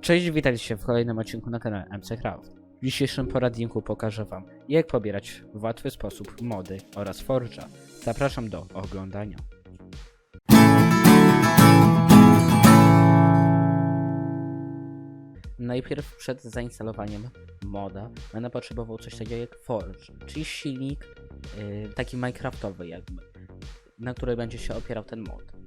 Cześć, witajcie się w kolejnym odcinku na kanale MC Craft. W dzisiejszym poradniku pokażę wam, jak pobierać w łatwy sposób mody oraz forge'a. Zapraszam do oglądania. Najpierw przed zainstalowaniem moda będę potrzebował coś takiego jak Forge, czyli silnik yy, taki minecraftowy jakby, na który będzie się opierał ten mod.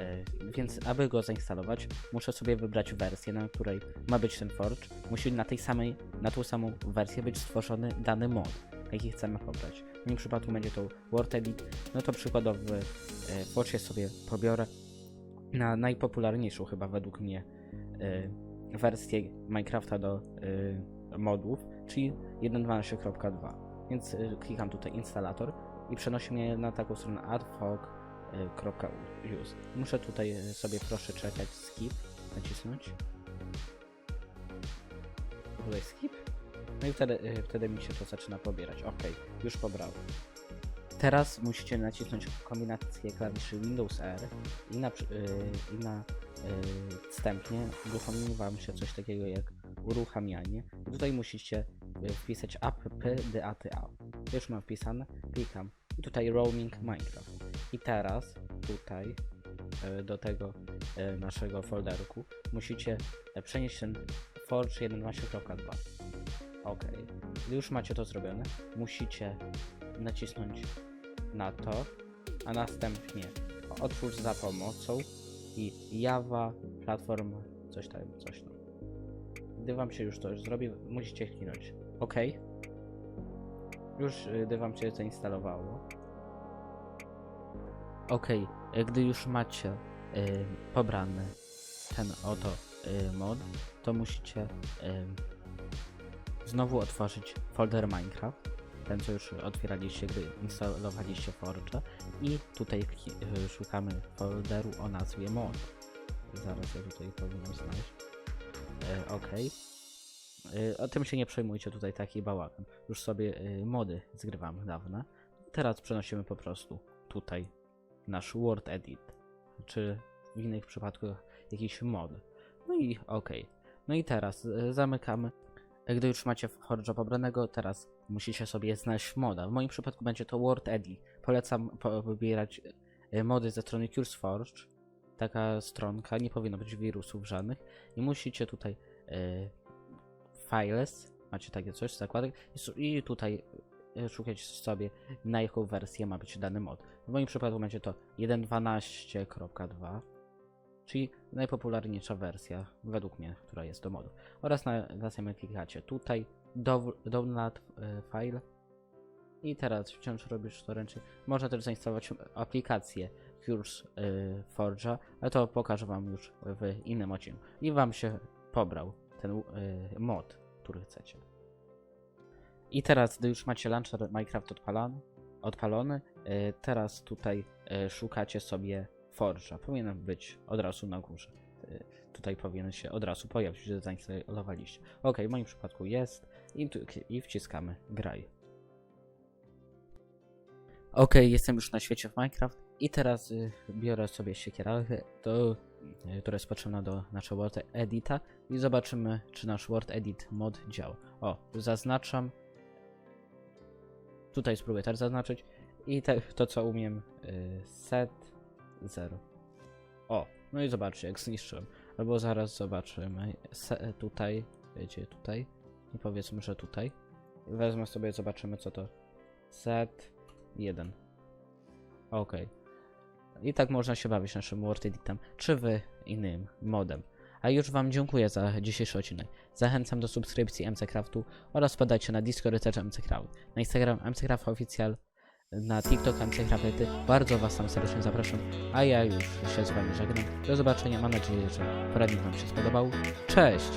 Yy, więc aby go zainstalować, muszę sobie wybrać wersję, na której ma być ten Forge. Musi na tej samej, na tą samą wersję być stworzony dany mod, jaki chcemy pobrać. W moim przypadku będzie to Word Edit, no to przykładowy yy, Forge sobie pobiorę na najpopularniejszą chyba według mnie yy, wersję Minecrafta do yy, modów, czyli 1.12.2. Więc yy, klikam tutaj instalator i przenosi mnie na taką stronę adfog.use. Muszę tutaj yy, sobie proszę czekać skip, nacisnąć. Tutaj skip. No i wtedy, yy, wtedy mi się to zaczyna pobierać. Ok, już pobrało. Teraz musicie nacisnąć kombinację klawiszy Windows R i na, yy, i na wstępnie uruchomi wam się coś takiego jak uruchamianie. I tutaj musicie wpisać appdata. Już mam wpisane, klikam i tutaj roaming Minecraft. I teraz tutaj yy, do tego yy, naszego folderku musicie yy, przenieść ten Forge 1.12.2. Ok, gdy już macie to zrobione, musicie nacisnąć na to, a następnie otwórz za pomocą i Java Platform coś tam, coś tam. Gdy wam się już to już zrobi, musicie kliknąć OK. Już gdy wam się zainstalowało. OK, y, gdy już macie y, pobrany ten oto y, mod, to musicie y, znowu otworzyć folder Minecraft ten co już otwieraliście, gdy instalowaliście Forge i tutaj y, szukamy folderu o nazwie mod. Zaraz ja tutaj powinienem znaleźć. E, ok. E, o tym się nie przejmujcie, tutaj taki bałagan. Już sobie y, mody zgrywamy dawne. Teraz przenosimy po prostu tutaj nasz Word Edit, czy w innych przypadkach jakiś mod. No i ok. No i teraz y, zamykamy gdy już macie Forge'a pobranego, teraz musicie sobie znaleźć moda. W moim przypadku będzie to Word Edit. Polecam po- pobierać e, mody ze strony CurseForge. Taka stronka, nie powinno być wirusów żadnych. I musicie tutaj e, Files, macie takie coś, zakładek i i tutaj e, szukać sobie na jaką wersję ma być dany mod. W moim przypadku będzie to 1.12.2 czyli najpopularniejsza wersja według mnie, która jest do modu. Oraz na, następnie klikacie tutaj dow- download e, file i teraz wciąż robisz to ręcznie. Można też zainstalować aplikację Cures e, Forge'a, ale to pokażę wam już w innym odcinku. I wam się pobrał ten e, mod, który chcecie. I teraz, gdy już macie launcher Minecraft odpalony, odpalony e, teraz tutaj e, szukacie sobie Forge'a. Powinien być od razu na górze. Y, Tutaj powinien się od razu pojawić, że zainstalowaliście. Ok, w moim przypadku jest i, i wciskamy graj. Ok, jestem już na świecie w Minecraft i teraz biorę sobie siekierę, to, która jest potrzebna do naszego Word Edita i zobaczymy, czy nasz Word Edit mod działa. O, zaznaczam. Tutaj spróbuję też zaznaczyć i te, to co umiem y, set 0. O, no i zobaczcie, jak zniszczyłem. Albo zaraz zobaczymy. Se, tutaj, wiecie, tutaj. I powiedzmy, że tutaj. Wezmę sobie, zobaczymy, co to. Set 1. Ok. I tak można się bawić naszym Word Editem, czy wy innym modem. A już wam dziękuję za dzisiejszy odcinek. Zachęcam do subskrypcji MC Craftu oraz podajcie na Discord też MC Craft. Na Instagram MC Craft Oficjal na TikTok MC Crafty. Bardzo Was tam serdecznie zapraszam, a ja już się z Wami żegnam. Do zobaczenia, mam nadzieję, że poradnik Wam się spodobał. Cześć!